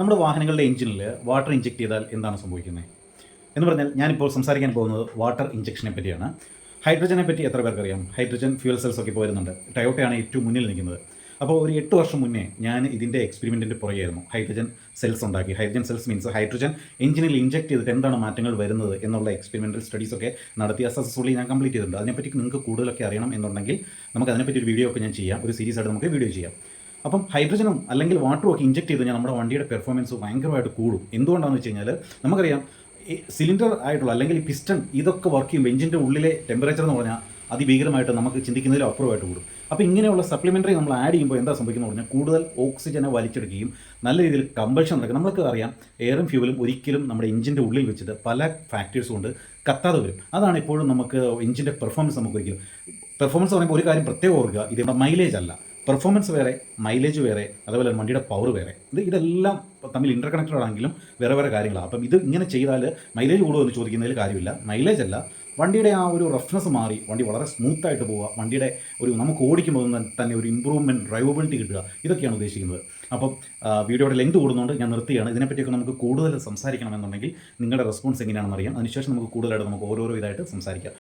നമ്മുടെ വാഹനങ്ങളുടെ എഞ്ചിനിൽ വാട്ടർ ഇഞ്ചെക്ട് ചെയ്താൽ എന്താണ് സംഭവിക്കുന്നത്? എന്ന് പറഞ്ഞാൽ ഞാനിപ്പോൾ സംസാരിക്കാൻ പോകുന്നത് വാട്ടർ ഇഞ്ചക്ഷനെ പറ്റിയാണ്. ഹൈഡ്രജനെ പറ്റി എത്ര പേർക്കറിയാം? ഹൈഡ്രജൻ ഫ്യൂൽ സെൽസ് ഒക്കെ ഇപ്പോൾ വരുന്നുണ്ട് ടയോട്ടയാണ് ഏറ്റവും മുന്നിൽ നിൽക്കുന്നത്. അപ്പോൾ ഒരു എട്ട് വർഷം മുന്നേ ഞാൻ ഇതിന്റെ എക്സ്പെരിമെന്റിന്റെ പുറകെയായിരുന്നു. ഹൈഡ്രജൻ സെൽസ് ഉണ്ടാക്കി. ഹൈഡ്രജൻ സെൽസ് മീൻസ് ഹൈഡ്രജൻ എഞ്ചിനിൽ ഇഞ്ചെക്ട് ചെയ്തിട്ട് എന്താണ് മാറ്റങ്ങൾ വരുന്നത് എന്നുള്ള എക്സ്പെരിമെന്റൽ സ്റ്റഡീസ് ഒക്കെ നടത്തി സക്സസ്ഫുള്ളി ഞാൻ കംപ്ലീറ്റ് ചെയ്തിട്ടുണ്ട്. അതിനെപ്പറ്റി നിങ്ങൾക്ക് കൂടുതലൊക്കെ അറിയണം എന്നുണ്ടെങ്കിൽ നമുക്ക് അതിനെപ്പറ്റി ഒരു വീഡിയോ ഒക്കെ ഞാൻ ചെയ്യാം. ഒരു സീരീസ് ആയിട്ട് നമുക്ക് വീഡിയോ ചെയ്യാം. അപ്പം ഹൈഡ്രജനും അല്ലെങ്കിൽ വാട്ടറും ഒക്കെ ഇഞ്ചെക്ട് ചെയ്ത് കഴിഞ്ഞാൽ നമ്മുടെ വണ്ടിയുടെ പെർഫോമൻസ് ഭയങ്കരമായിട്ട് കൂടും. എന്തുകൊണ്ടാണെന്ന് വെച്ച് കഴിഞ്ഞാൽ നമുക്കറിയാം സിലിണ്ടർ ആയിട്ടുള്ള അല്ലെങ്കിൽ പിസ്റ്റൺ ഇതൊക്കെ വർക്ക് ചെയ്യുമ്പോൾ എഞ്ചിന്റെ ഉള്ളിലെ ടെമ്പറേച്ചർ എന്ന് പറഞ്ഞാൽ അതിഭീകരമായിട്ട് നമുക്ക് ചിന്തിക്കുന്നതിലും അപ്പുറമായിട്ട് കൂടും. അപ്പോൾ ഇങ്ങനെയുള്ള സപ്ലിമെന്ററി നമ്മൾ ആഡ് ചെയ്യുമ്പോൾ എന്താ സംഭവിക്കുന്നത് പറഞ്ഞാൽ കൂടുതൽ ഓക്സിജനെ വലിച്ചെടുക്കുകയും നല്ല രീതിയിൽ കമ്പൾഷൻ നടക്കും. നമ്മൾക്ക് അറിയാം എയറും ഫ്യൂവലും ഒരിക്കലും നമ്മുടെ എഞ്ചിന്റെ ഉള്ളിൽ വെച്ചിട്ട് പല ഫാക്ടേഴ്സ് കൊണ്ട് കത്താതെ വരും. അതാണ് ഇപ്പോഴും നമുക്ക് എഞ്ചിന്റെ പെർഫോമൻസ് നമുക്ക് ഒരിക്കലും പെർഫോമൻസ് പറയുമ്പോൾ ഒരു കാര്യം പ്രത്യേകം ഓർക്കുക ഇത് മൈലേജ് അല്ല. പെർഫോമൻസ് വേറെ മൈലേജ് വേറെ അതേപോലെ വണ്ടിയുടെ പവർ വേറെ. ഇത് ഇതെല്ലാം തമ്മിൽ ഇന്റർ കണക്റ്റഡ് ആണെങ്കിലും വേറെ വേറെ കാര്യങ്ങളാണ് അപ്പം ഇത് ഇങ്ങനെ ചെയ്താൽ മൈലേജ് കൂടുമെന്ന് ചോദിക്കുന്നതിൽ കാര്യമില്ല. മൈലേജ് അല്ല വണ്ടിയുടെ ആ ഒരു റഫ്നെസ് മാറി വണ്ടി വളരെ സ്മൂത്തായിട്ട് പോവുക വണ്ടിയുടെ ഒരു നമുക്ക് ഓടിക്കുമ്പോൾ തന്നെ ഒരു ഇമ്പ്രൂവ്മെന്റ് ഡ്രൈവബിലിറ്റി കിട്ടുക ഇതൊക്കെയാണ് ഉദ്ദേശിക്കുന്നത്. അപ്പം വീഡിയോയുടെ ലെങ്ത് കൂടുന്നതുകൊണ്ട് ഞാൻ നിർത്തിയാണ്. ഇതിനെപ്പറ്റിയൊക്കെ നമുക്ക് കൂടുതൽ സംസാരിക്കണമെന്നുണ്ടെങ്കിൽ നിങ്ങളുടെ റെസ്പോൺസ് എങ്ങനെയാണെന്ന് അറിയാം. അതിനുശേഷം നമുക്ക് കൂടുതലായിട്ട് നമുക്ക് ഓരോരോ ഇതായിട്ട് സംസാരിക്കാം.